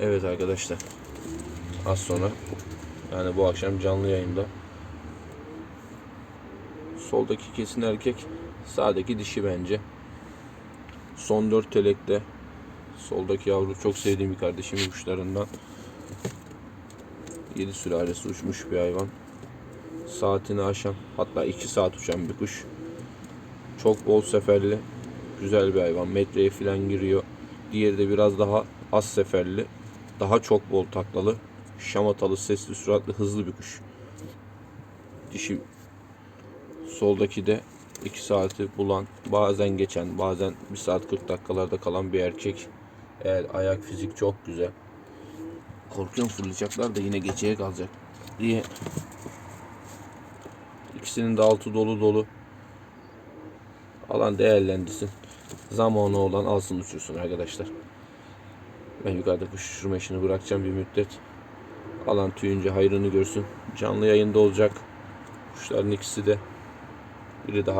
Evet arkadaşlar. Az sonra yani bu akşam canlı yayında soldaki kesin erkek sağdaki dişi bence. Son 4 telekte soldaki yavru çok sevdiğim bir kardeşimin kuşlarından. 7 sülalesi uçmuş bir hayvan. Saatini aşan hatta 2 saat uçan bir kuş. Çok bol seferli. Güzel bir hayvan. Metreye falan giriyor. Diğeri de biraz daha az seferli. Daha çok bol taklalı. Şamatalı, sesli, süratli, hızlı bir kuş. Dişi soldaki de 2 saati bulan, bazen geçen, bazen 1 saat 40 dakikalarda kalan bir erkek. Eğer ayak fizik çok güzel. Korkuyorum fırlayacaklar da yine geceye kalacak diye. İkisinin de altı dolu dolu. Alan değerlendirsin. Zamanı olan alsın uçursun arkadaşlar. Ben yukarıda kuş işini bırakacağım bir müddet. Alan tüyünce hayrını görsün. Canlı yayında olacak. Kuşların ikisi de. Biri daha